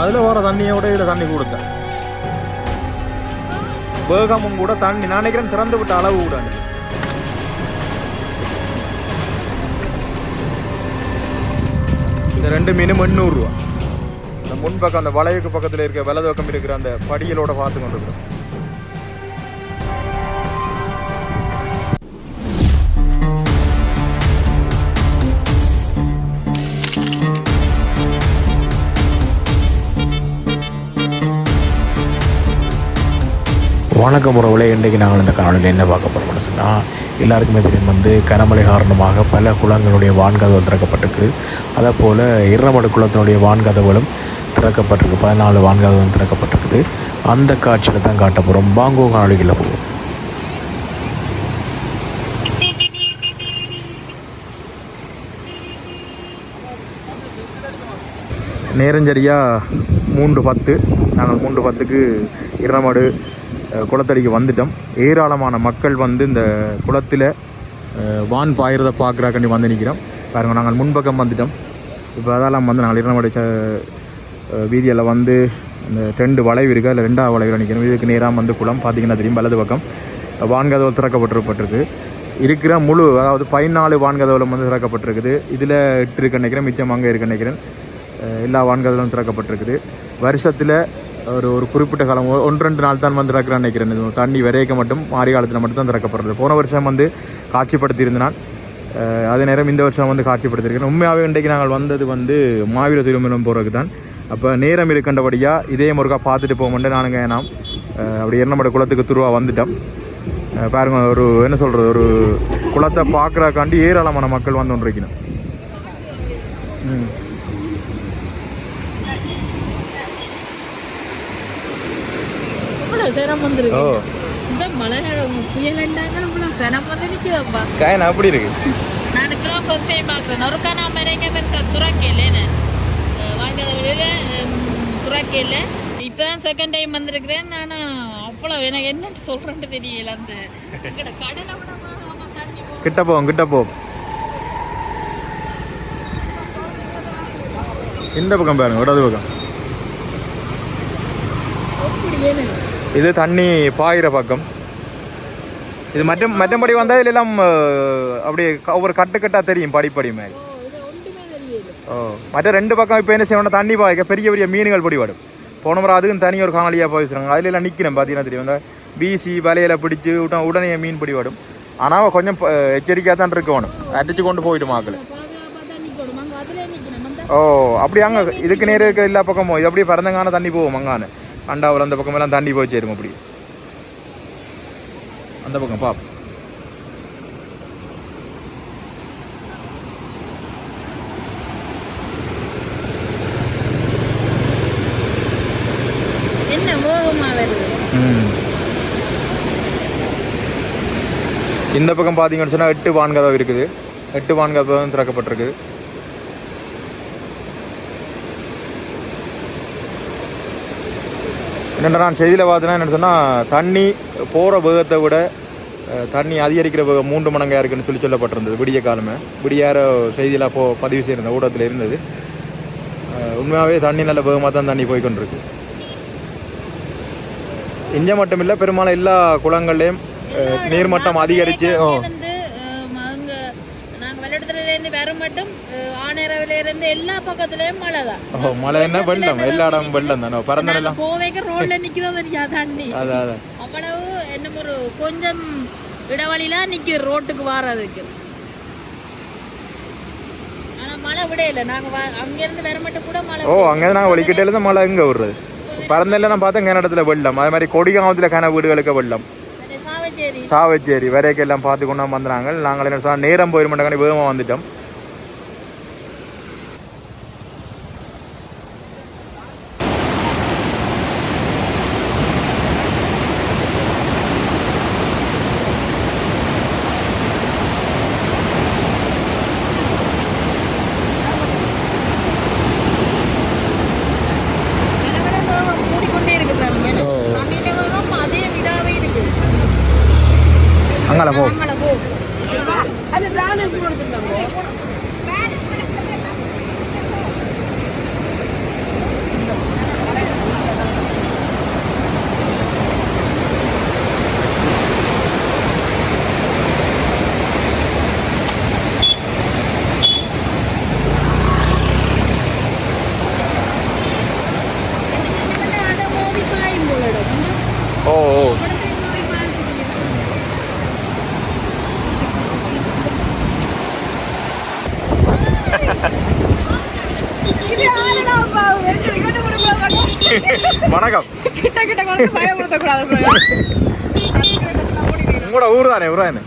அதில் வர தண்ணியோட இதில் தண்ணி கொடுத்தேன். வேகமும் கூட தண்ணி நான் நினைக்கிறேன் திறந்து விட்ட அளவு கூட இந்த ரெண்டு மீனும் எண்ணூறுரூவா இந்த முன்பக்கம் அந்த வளைவுக்கு பக்கத்தில் இருக்க வலது பக்கம் இருக்கிற அந்த படியலோட பார்த்து கொண்டிருக்கிறோம். வணக்கம் உறவுகளே இன்றைக்கு நாங்கள் இந்த காணொலியில் என்ன பார்க்க போகிறோம்னு சொன்னால் எல்லாருக்குமே தெரியும் வந்து கனமழை காரணமாக பல குளங்களுடைய வான்கதவுகள் திறக்கப்பட்டிருக்கு. அதே போல் இரமடு குளத்தினுடைய வான்கதவுகளும் திறக்கப்பட்டிருக்கு. பதினாலு வான்கதவுகளும் திறக்கப்பட்டிருக்குது. அந்த காட்சியில் தான் காட்ட போகிறோம் பாங்கோ காணொலிகளில் போவோம். நேரஞ்சரியாக மூன்று பத்து. நாங்கள் மூன்று பத்துக்கு இரமடு குளத்தடிக்கு வந்துட்டோம். ஏராளமான மக்கள் வந்து இந்த குளத்தில் வான் பாயிறதை பார்க்குறாக்கண்டி வந்து நிற்கிறோம் பாருங்கள் நாங்கள் முன்பக்கம் வந்துட்டோம். இப்போ அதெல்லாம் வந்து நாங்கள் இரமடு வீதியில் வந்து இந்த ரெண்டு வளைவு இருக்குது அதில் ரெண்டாவது வளைவில் நிற்கிறோம் இதுக்கு நேராக வந்து குளம். பார்த்தீங்கன்னா தெரியும் வலது பக்கம். வான்கதவு திறக்கப்பட்டிருப்பட்டிருக்கு. இருக்கிற முழு அதாவது பதினாலு வான்கதவுலம் வந்து திறக்கப்பட்டிருக்குது. இதில் எட்டு இருக்கு நினைக்கிறேன். மிச்சம் அங்கே இருக்கு நினைக்கிறேன். எல்லா வான்கதவும் திறக்கப்பட்டிருக்குது. வருஷத்தில் ஒரு ஒரு குறிப்பிட்ட காலம் ஒன்று ரெண்டு நாள் தான் வந்து திறக்கிறேன்னு நினைக்கிறேன். இது தண்ணி விரைக்க மட்டும் மாறி காலத்தில் மட்டும் தான் திறக்கப்படுறது. போன வருஷம் வந்து காட்சிப்படுத்தியிருந்தனால் அஹ் அதே நேரம் இந்த வருஷம் வந்து காட்சிப்படுத்தியிருக்கிறேன். உண்மையாகவே இன்றைக்கு நாங்கள் வந்தது வந்து மாவீர திருமணம் போகிறதுக்கு தான் அப்போ நேரம் இருக்கின்றபடியாக இதே முருகா பார்த்துட்டு போக நானுங்க நாம் அப்படி எண்ணமட குளத்துக்கு துருவா வந்துட்டோம். பாருங்கள் ஒரு என்ன சொல்கிறது ஒரு குளத்தை பார்க்குறக்காண்டி ஏராளமான மக்கள் வந்து கொண்டிருக்கணும் சிரம் வந்துருக்கு. இந்த மழை புயல் இருந்தாங்க இவ்வளவு சிரம் வந்து நிற்குதப்பா காயன் அப்படி இருக்கு? நான் இப்பதான் ஃபர்ஸ்ட் டைம் பார்க்குறேன் நொறுக்கா நான் மறைங்க பெருசா துறக்கையிலேன்னு வாங்கத வழியில் துறக்கையில் இப்போ தான் செகண்ட் டைம் வந்திருக்கிறேன். நான் அவ்வளோ எனக்கு என்னன்னு சொல்கிறேன்னு தெரியல அந்த கடலை கிட்ட போவோம் கிட்ட போவோம் இந்த பக்கம் பாருங்க இடது பக்கம். இது தண்ணி பாயிற பக்கம். இது மற்ற மற்றபடி வந்தால் எல்லாம் க- ஒவ்வொரு கட்டு கட்டா தெரியும் படிப்படி மாதிரி ஓ மற்ற ரெண்டு பக்கம் இப்போ என்ன செய்யணும் தண்ணி பாய்க்க பெரிய பெரிய மீன்கள் பிடிபடும். போன முறை அதுக்கும் தனி ஒரு காணொலியாக போய் வச்சுருக்காங்க அதுல எல்லாம் நிற்கிறேன் பார்த்தீங்கன்னா தெரியும்? இந்த பிசி வலையில பிடிச்சி விட்டா உடனே மீன் பிடிபடும். ஆனால் கொஞ்சம் எச்சரிக்கையாக தான் இருக்கணும். அடிச்சு கொண்டு நிற்கணும் அந்த ஓ அப்படி அங்கே இதுக்கு நேரம் இருக்க எல்லா பக்கமும். இது அப்படியே பறந்தங்கான தண்ணி போகும் அங்கான அண்டாவில் அந்த பக்கம் எல்லாம் தண்ணி போய் சேரும் அப்படி. அந்த பக்கம் பாப். இந்த பக்கம் பார்த்தீங்கன்னு சொன்னால் எட்டு வான்கதவு இருக்குது. எட்டு வான்கதவு திறக்கப்பட்டிருக்கு. என்னென்ன நான் செய்தியில் பார்த்தேன்னா என்ன சொன்னால் தண்ணி போகிற வேகத்தை விட தண்ணி அதிகரிக்கிற வேகம் மூன்று மடங்காக இருக்குன்னு சொல்லி சொல்லப்பட்டிருந்தது விடிய காலமே. விடியார செய்தியில் போ பதிவு செய்திருந்த ஊடகத்தில் இருந்தது. உண்மையாகவே தண்ணி நல்ல வேகமாக தான் தண்ணி போய்கொண்டிருக்கு இங்கே மட்டும் இல்லை பெரும்பாலும் எல்லா குளங்கள்லேயும் நீர்மட்டம் அதிகரித்து ஓ வந்து அஹ், அங்க நாங்க வெள்ளத்துல இருந்து வர மட்டும் ஆனரவில இருந்து எல்லா பக்கத்துலயும் மழை தான் ஓ மழை என்ன வெள்ளம் எல்லா இடமும் வெள்ளம் தானே பறந்தனெல்லாம் கோவைக்கு ரோட்ல நிக்குதோ தெரியா தண்ணி அதான் அதான் அவ்வளவு என்ன ஒரு கொஞ்சம் இடைவெளியில நிக்கு ரோட்டுக்கு வாரதுக்கு ஆனா மழை விடையில நாங்க அங்க இருந்து வர மட்டும் கூட மழை ஓ அங்கே நாங்கள் வலிக்கிட்டே தான் மழை எங்கே விடுறது பறந்தெல்லாம் நான் பார்த்தேன் கிணத்துல வெள்ளம் அது மாதிரி கொடிகாமத்தில் கன வீடுகளுக்கு வெள்ளம் சாவச்சேரி சாவச்சேரி வரைக்கும் எல்லாம் பார்த்து கொண்டு வந்துறாங்க நாங்கள் என்ன சொன்னால் நேரம் போயிட மாட்டாங்க வேகமாக வந்துட்டோம் வர வர வேகம் கூடிக்கொண்டே இருக்கு பாருங்க தண்ணிட்ட வேகம் அதே இதாவே இருக்கு அங்கால போ அங்கே போ வணக்கம். கிட்ட கிட்ட கொண்டு. சப்ஸ்கிரைபர்ஸ்லாம் ஓடிடுவீங்க. உங்களோட ஊர் தானே ஊர் தானே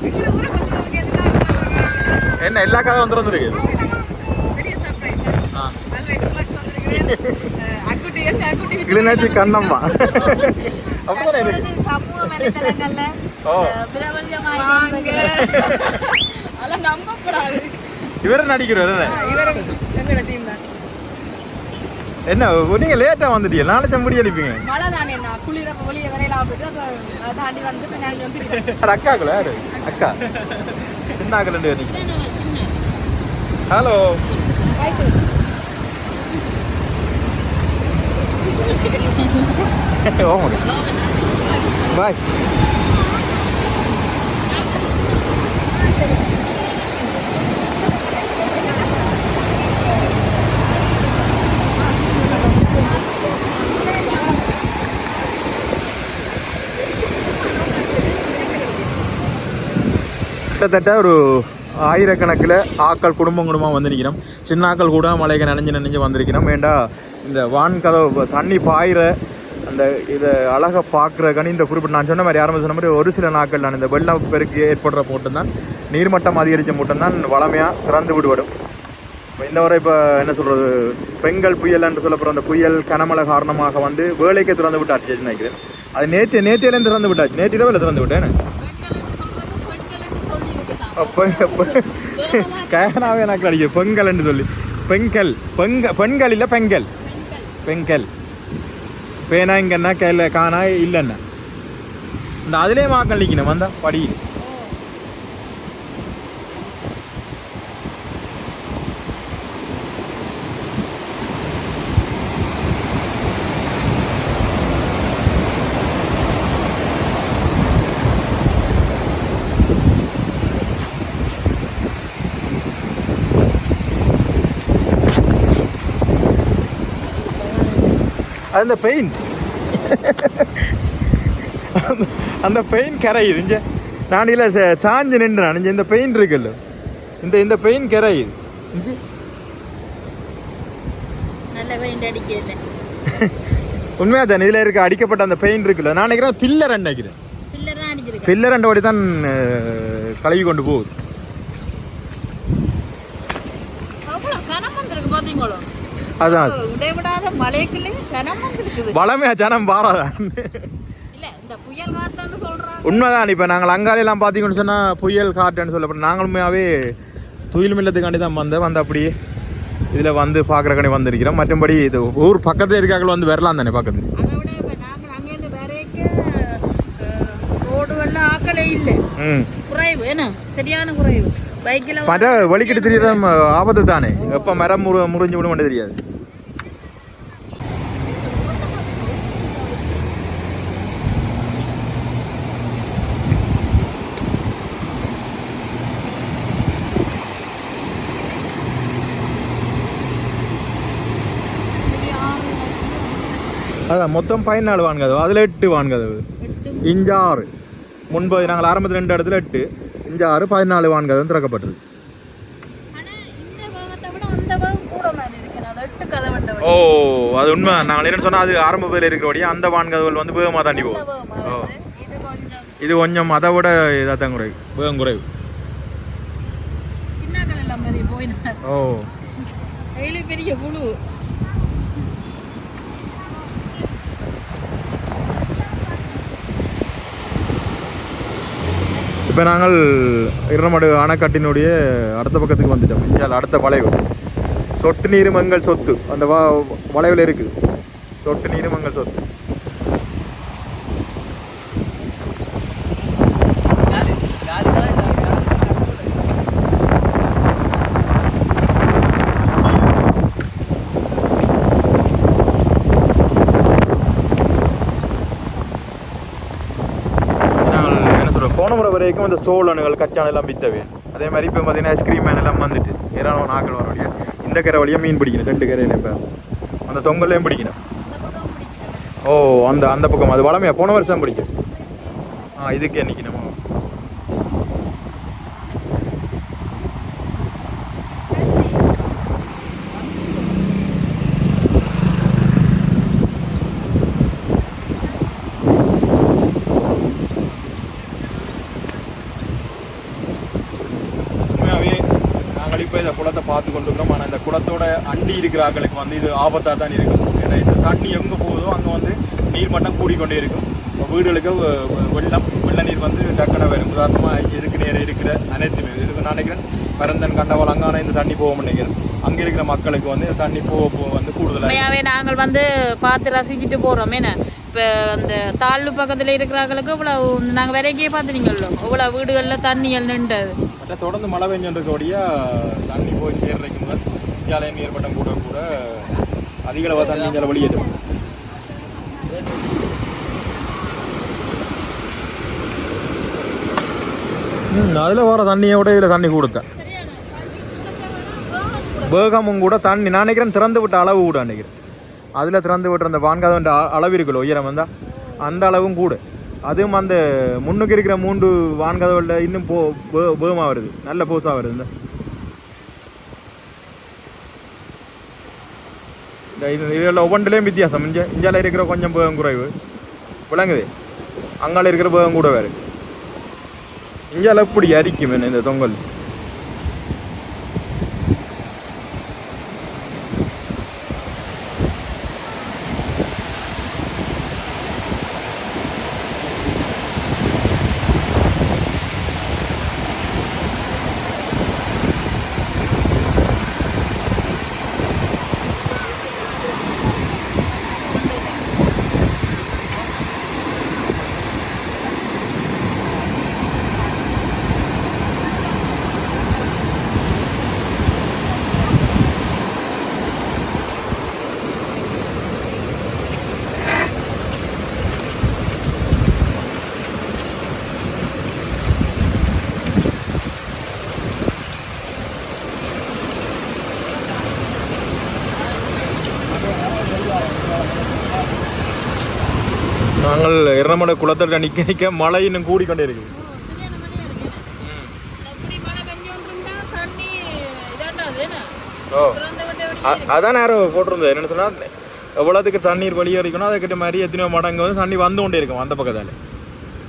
என்ன எல்லா கதை வந்து வந்துருக்கு? கிளிநாச்சி கண்ணம்மா. அப்படிதானே சமூக வலைதளங்கள்ல நம்பக்கூடாது. இவரும் எங்களோட team. அப்ப அதை தாண்டி வந்து பின்னாடி வந்துருக்கேன் யார் அக்காக்குல யாரு? அக்கா. சின்ன அக்கா ரெண்டு பேர் ஹலோ. ஓமடி பாய் கிட்டத்தட்ட ஒரு ஆயிரக்கணக்கில் ஆக்கள் குடும்பம் குடும்பமாக வந்து நிற்கிறோம் சின்ன ஆக்கள் கூட மலைக்கு நனைஞ்சு நனைஞ்சு வந்திருக்கிறோம். ஏண்டா இந்த வான் கதவு தண்ணி பாயிற அந்த இதை அழகை பார்க்குறக்கனி இந்த குறிப்பிட்ட நான் சொன்ன மாதிரி ஆரம்பி சொன்ன மாதிரி ஒரு சில நாட்கள் நான் இந்த வெள்ளம் பெருக்கு ஏற்படுற மட்டும்தான் நீர்மட்டம் அதிகரித்த மட்டும்தான் வளமையாக திறந்து விடுபடும். இந்த வரை இப்போ என்ன சொல்கிறது பெண்கள் புயல் என்று சொல்லப்படுற அந்த புயல் கனமழை காரணமாக வந்து வேலைக்கு திறந்து விட்டாச்சு நினைக்கிறேன். அது நேற்று நேற்றையிலேருந்து திறந்து விட்டாச்சு. நேற்று இரவில் திறந்து விட்டேன். கேனாவே எனக்கு அடிக்க. பெண்கள்னு சொல்லி. பெண்கள். பெங்க பெண்கள் இல்லை பெண்கள். பெண்கள். பேனா இங்கன்னா கையில் காணா இல்லைன்னா இந்த அதிலே மாக்கள் நிற்கணும் வந்தா படியில் அந்த பெயிண்ட் அந்த பெயிண்ட் கரையுது. இங்கே நான் இல்லை சாஞ்சு நின்று நான் இந்த பெயிண்ட் இருக்குல்ல. இந்த இந்த பெயிண்ட் கரையுது. இஞ்சி. உண்மையாக தானே இதில் இருக்க அடிக்கப்பட்ட அந்த பெயிண்ட் இருக்குல்ல. நான் நினைக்கிறேன் பில்லர் நினைக்கிறேன் பில்லர் அடிச்சிருக்கேன் பில்லர் ரெண்டு வாடி தான் கழுவி கொண்டு போகுது அவ்வளோ சனம் வந்திருக்கு பார்த்தீங்களோ அதான் இடைவிடாத மலைக்குள்ளேயே சனம் வந்திருக்குது. வளமையா ஜனம் பாராதான் உண்மைதான் இப்போ நாங்கள் அங்காலையெல்லாம் பார்த்தீங்கன்னு சொன்னால் புயல் காட்டுன்னு சொல்லப்படும். நாங்களுமே துயில் மில்லத்துக்காண்டி தான் வந்தேன் வந்து அப்படியே இதில் வந்து பார்க்குறக்காண்டி வந்திருக்கிறோம். மற்றபடி இது ஊர் பக்கத்தில் இருக்காக்கள் வந்து வரலாம் தானே பக்கத்தில் ரோடுகள்லாம் ஆக்களே இல்லை. ம். குறைவு என்ன? சரியான குறைவு. மர வலிக்கிட்டு தெரியற ஆபத்து தானே எப்போ மரம் முறு முறிஞ்சு விட தெரியாது அதான் மொத்தம் பதினாலு வான்கதவு அதில் எட்டு வான்கதவு இஞ்சாறு முன்பு நாங்கள் ஆரம்பத்தில் ரெண்டு இடத்துல எட்டு பதினாலு திறக்கப்பட்டது மாதிரி இருக்கணும். அது எட்டு கதை வண்ட ஓ அது உண்மை. நாங்கள் என்ன சொன்னால் அது ஆரம்ப பேர் இருக்கிறபடியே அந்த வான்கதவுகள் வந்து வேகமாக தாண்டி போகும். இது கொஞ்சம் இது கொஞ்சம் அதை விட இதாக தான் குறைவு. வேகம் குறைவு. ஓ. பெரிய புழு. இப்போ நாங்கள் இரமடு அணைக்கட்டினுடைய அடுத்த பக்கத்துக்கு வந்துட்டோம். இந்தியாவில் அடுத்த வளைவு. சொட்டு நீர் மங்கள் சொத்து. அந்த வளைவில் இருக்குது. சொட்டு நீர் மங்கள் சொத்து. வரைக்கும் இந்த சோழனுகள் கச்சான் எல்லாம் வித்தவே அதே மாதிரி இப்போ பார்த்தீங்கன்னா ஐஸ்கிரீம் மேன் எல்லாம் வந்துட்டு ஏராளம் நாக்கள் வர இந்த கரை வழியாக மீன் பிடிக்கணும் ரெண்டு கரையில இப்போ. அந்த தொங்கல்லையும் பிடிக்கணும். ஓ அந்த அந்த பக்கம். அது வளமையா? போன வருஷம் பிடிக்கும் ஆ இதுக்கே நிற்கணுமா இப்போ இந்த குளத்தை பார்த்து கொண்டிருக்கிறோம். ஆனால் இந்த குளத்தோட அண்டி இருக்கிறாங்களுக்கு வந்து இது ஆபத்தாக தான் இருக்கும் ஏன்னா இந்த தண்ணி எங்கே போகுதோ அங்கே வந்து நீர் மட்டம் கூடிக்கொண்டே இருக்கும். வீடுகளுக்கு வெள்ளம் வெள்ள நீர் வந்து டக்குன வரும். உதாரணமாக இதுக்கு நேர இருக்கிற அனைத்துமே. இதுக்கு நான் நினைக்கிறேன் பரந்தன் கண்டவாள் அங்கான இந்த தண்ணி போகும் நினைக்கிறேன். அங்கே இருக்கிற மக்களுக்கு வந்து இந்த தண்ணி போக போக வந்து கூடுதலாகவே நாங்கள் வந்து பார்த்து ரசிச்சுட்டு போகிறோம் என்ன? இப்போ அந்த தாழ்வு பக்கத்தில் இருக்கிறவங்களுக்கு இவ்வளோ நாங்கள் விரைக்கே பார்த்துனீங்களோ இவ்வளோ வீடுகளில் தண்ணிகள் நின்றது. மற்ற தொடர்ந்து மழை பெஞ்சுருக்கோடியா தண்ணி போய் சேர்றதுக்கு முதல் வித்தியாலயம் ஏற்பட்டம் கூட கூட அதிக அளவு தண்ணி இதில் ம் அதில் வர தண்ணியை விட இதில் தண்ணி கொடுத்தேன் வேகமும் கூட தண்ணி நான் நினைக்கிறேன் திறந்து விட்ட அளவு கூட நினைக்கிறேன். அதில் திறந்து விட்டுற அந்த வான்காத அளவு இருக்குல்ல உயரம் வந்தால் அந்த அளவும் கூட. அதுவும் அந்த முன்னுக்கு இருக்கிற மூன்று வான்கதவுல இன்னும் போ வே- வருது. நல்ல போஸாக வருது இந்த. இந்த இதில் ஒவ்வொன்றுலேயும் வித்தியாசம். இங்கே இந்தியாவில் இருக்கிற கொஞ்சம் போகம் குறைவு. விளங்குது. அங்கால இருக்கிற போகம் கூட வேறு. இந்தியாவில் எப்படி அரிக்கும் என்ன இந்த தொங்கல்? எர்ரமட குளத்தில் நிற்க நிற்க மழை இன்னும் கூடிக்கொண்டே இருக்குது. ஓ அதான் நேரம் போட்டிருந்தது. என்னன்னு சொன்னால் எவ்வளோத்துக்கு தண்ணீர் வெளியேறிக்கணும் அதுக்கிட்ட மாதிரி எத்தனையோ மடங்கு வந்து தண்ணி வந்து கொண்டே இருக்கும் அந்த பக்கத்தால்.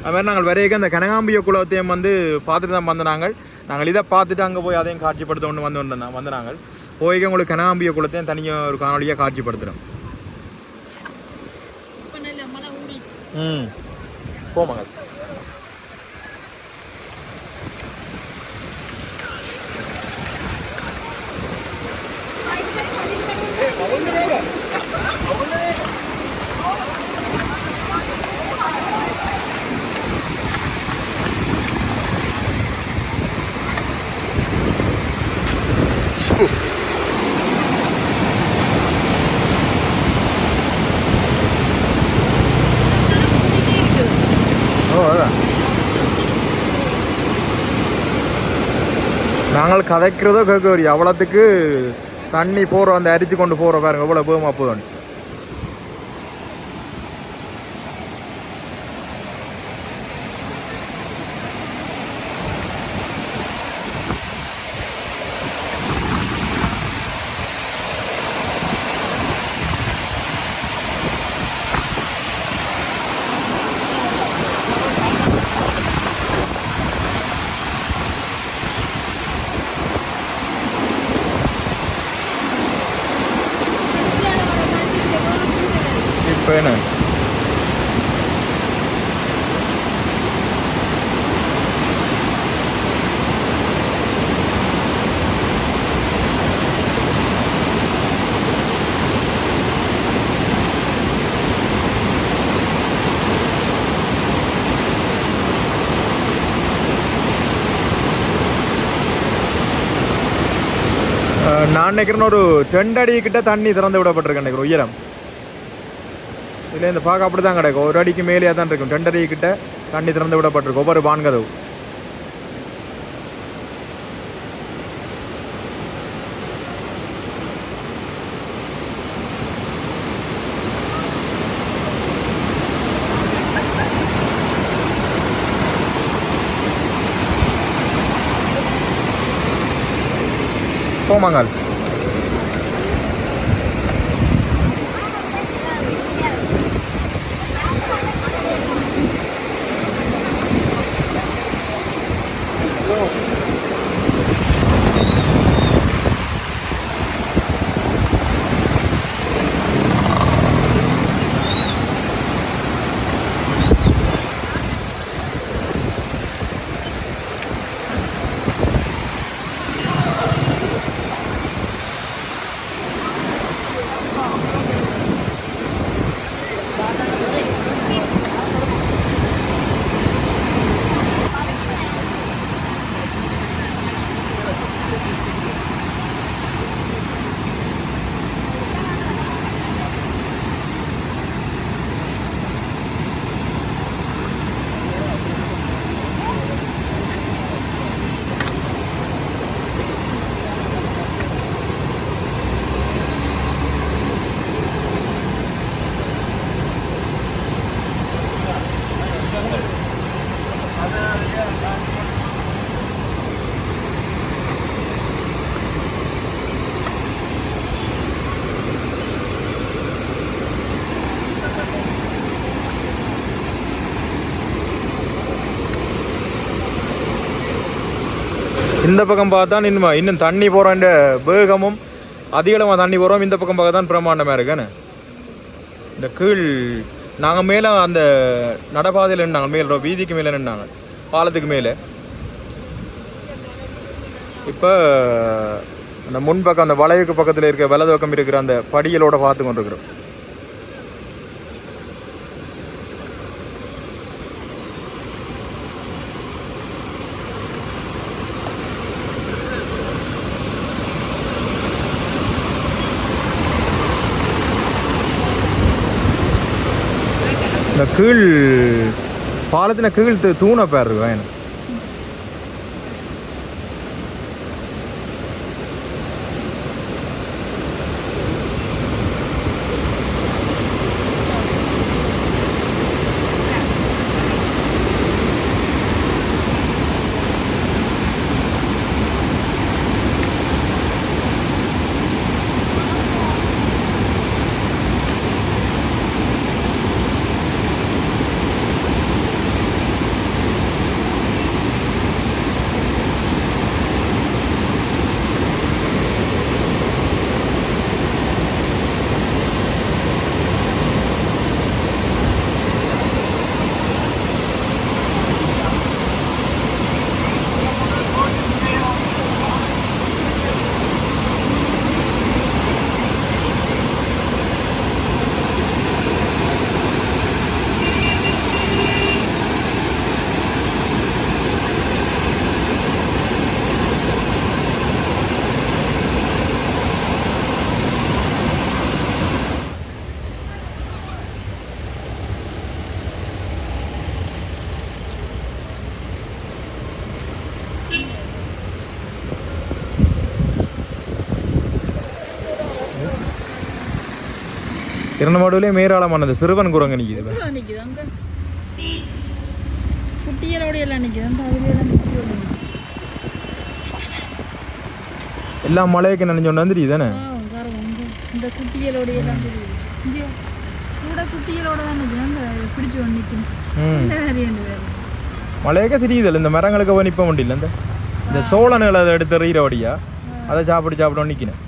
அது மாதிரி நாங்கள் வரைக்கும் அந்த கனகாம்பிய குளத்தையும் வந்து பார்த்துட்டு தான் வந்த நாங்கள். நாங்கள் இதை பார்த்துட்டு அங்கே போய் அதையும் காட்சிப்படுத்த ஒன்று வந்து வந்தோம் வந்து நாங்கள். போய்க்க உங்களுக்கு கனகாம்பிய குளத்தையும் தனியாக ஒரு காணொலியாக காட்சிப்படுத்துகிறோம் ம். போமாங்க ஓ அதான் நாங்கள் கதைக்கிறதோ கேட்க வரையும் அவ்வளோத்துக்கு தண்ணி போகிறோம் அந்த அரிச்சு கொண்டு போகிறோம் பாருங்க எவ்வளோ பேமா போதும் இப்போ நான் நினைக்கிறேன் ஒரு ரெண்டு அடி கிட்ட தண்ணி திறந்து விடப்பட்டிருக்கேன் நினைக்கிறேன் உயரம். இல்லை இந்த பார்க்க அப்படி தான் கிடைக்கும் ஒரு அடிக்கு மேலேயே தான் இருக்கும். ரெண்டு கிட்ட தண்ணி திறந்து விடப்பட்டிருக்கும் ஒவ்வொரு வான்கதவு போமாங்கால். இந்த பக்கம் பார்த்தா இன்னும் இன்னும் தண்ணி போகிற வேகமும் அதிகளமாக தண்ணி போகிறோம் இந்த பக்கம் பார்க்க தான் பிரம்மாண்டமாக இருக்குன்னு இந்த கீழ் நாங்கள் மேலே அந்த நடப்பாதையில் நின்னாங்க. மேலே வீதிக்கு மேலே நின்னாங்க. பாலத்துக்கு மேலே. இப்போ அந்த முன்பக்கம் அந்த வளைவுக்கு பக்கத்தில் இருக்க வலது பக்கம் இருக்கிற அந்த படியலோட பார்த்து கொண்டிருக்கிறோம். கீழ் பாலத்தின கீழ் தூ- தூண பேர் இருக்கு வேணும் இரண்டமாடுவிலே மேராளமானது. சிறுவன் குரங்கு நிற்கிது எல்லாம் நிற்குது எல்லாம் மழைக்கு நினைஞ்சோண்டு வந்துடுது தானே இந்த- குட்டிகளோட எல்லாம் கூட குட்டிகளோட பிடிச்சி ஒன்று நிற்கணும் ம். இந்த மாதிரி ரெண்டு பேர். மழையக்க தெரியுது இந்த மரங்களுக்கு நிற்ப முடியல. இந்த இந்த சோழனுகளை அதை எடுத்து எறிகிற வழியா அதை சாப்பிட்டு சாப்பிட்டு நிற்கணும்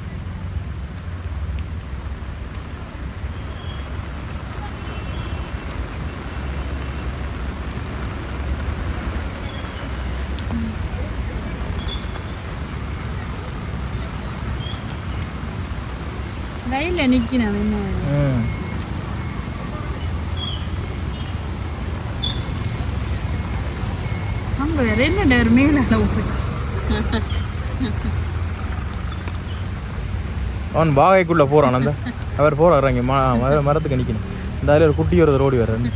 ரயிலில் நிற்கணும் என்ன ம் அங்கே வேற என்ன டேர் மேலே அவன் வாகைக்குள்ளே போகிறான் அந்த அவர் போகிறார் இங்கே ம மர மரத்துக்கு நிற்கணும் இந்த அதில் ஒரு குட்டி ஒரு ரோடி வர்றாரு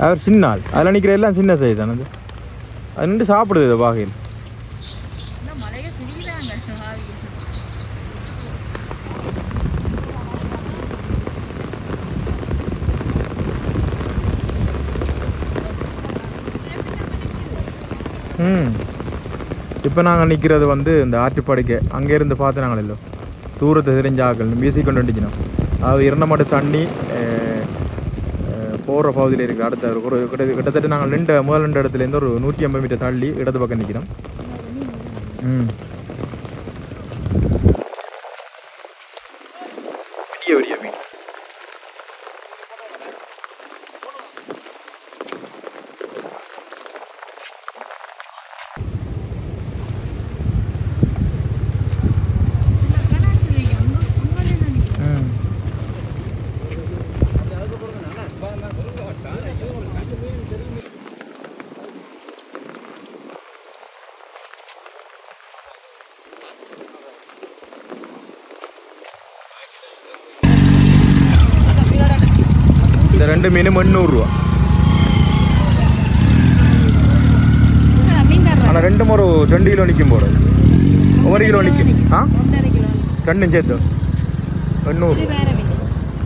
அவர் சின்ன ஆள். அதில் நிற்கிற எல்லாம் சின்ன சைஸ் தானது அது. நின்று சாப்பிடுது வாகையில் இந்த மலையை பிரிக்கிறாங்க ஆவியை. ம். இப்போ நாங்கள் நிற்கிறது வந்து இந்த ஆற்றுப்படுக்கை அங்கேருந்து பார்த்து நாங்கள் இல்லை தூரத்தை தெரிஞ்ச ஆக்கள் வீசி கொண்டு அது அதாவது மாட்டு தண்ணி போகிற பகுதியில் இருக்குது அடுத்த ஒரு கிட்ட கிட்டத்தட்ட நாங்கள் ரெண்டு முதல் ரெண்டு இடத்துலேருந்து ஒரு நூற்றி ஐம்பது மீட்டர் தள்ளி இடது பக்கம் நிற்கிறோம் ம். இந்த ரெண்டு மீனும் எண்ணூறுரூவா மீன்கார ஆனால் ரெண்டும் ஒரு ரெண்டு கிலோ நிற்கும் போகிறது ஒரு கிலோ நிற்கும் ஆ ஒன்றரை கிலோ ரெண்டும் சேர்த்து எண்ணூறு இது வேற மீன்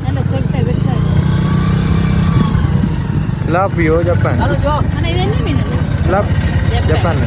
நல்ல சொட்டை வெட்டாது லாப்பியோ ஜப்பான் ஆனால் இது என்ன மீன் இது? லாப் ஜப்பான்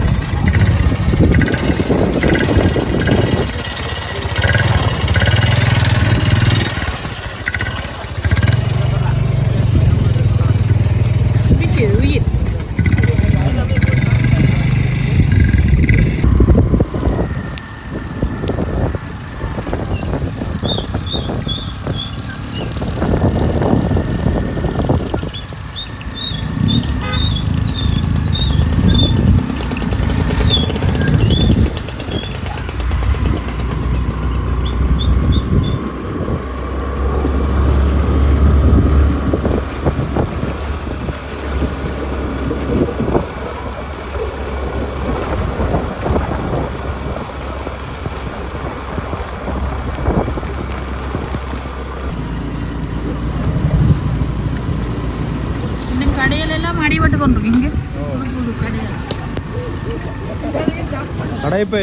கடை இப்போ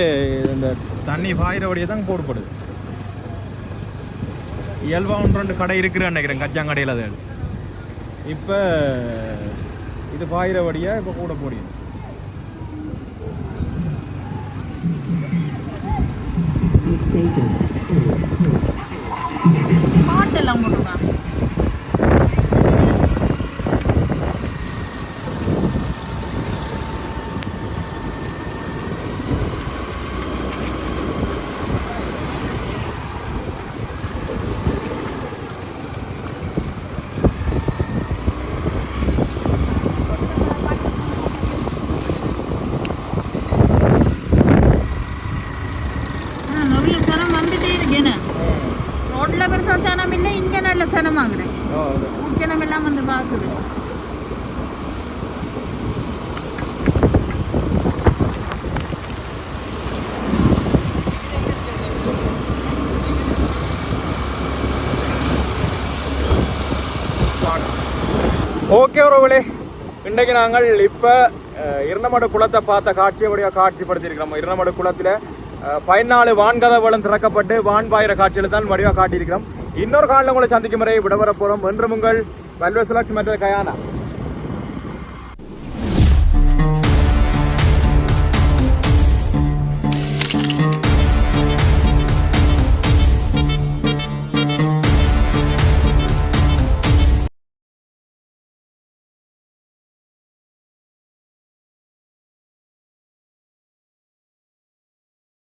இந்த தண்ணி பாயிற வழியை தான் போடப்படுது இயல்பாக ஒன்று ரெண்டு கடை இருக்குன்னு நினைக்கிறேன் கச்சாங்கடையில் அது. இப்போ இது பாயிற வழியாக இப்போ கூட போடியும் you போட்டிருக்காங்க ஆ, நிறைய சனம் வந்துட்டே இருக்கேன்னு ரோட்ல பெருசா சனம் இல்லை இங்க நல்ல சனமாகுது ஊர்ஜனம் எல்லாம் வந்து பார்க்குது ஓகே உறவுகளே இன்றைக்கு நாங்கள் இப்போ இருநமடு குளத்தை பார்த்த காட்சியை வழியாக காட்சிப்படுத்தியிருக்கிறோம். இருநமடு குளத்தில் பதினாலு வான்கதவுகளும் திறக்கப்பட்டு வான் பாயிற காட்சியில் தான் வடிவாக காட்டியிருக்கிறோம். இன்னொரு காலில் உங்களை சந்திக்கும் முறை விடவர போகிறோம் என்றும் உங்கள் வல்வசலாட்சி மற்ற கயானா.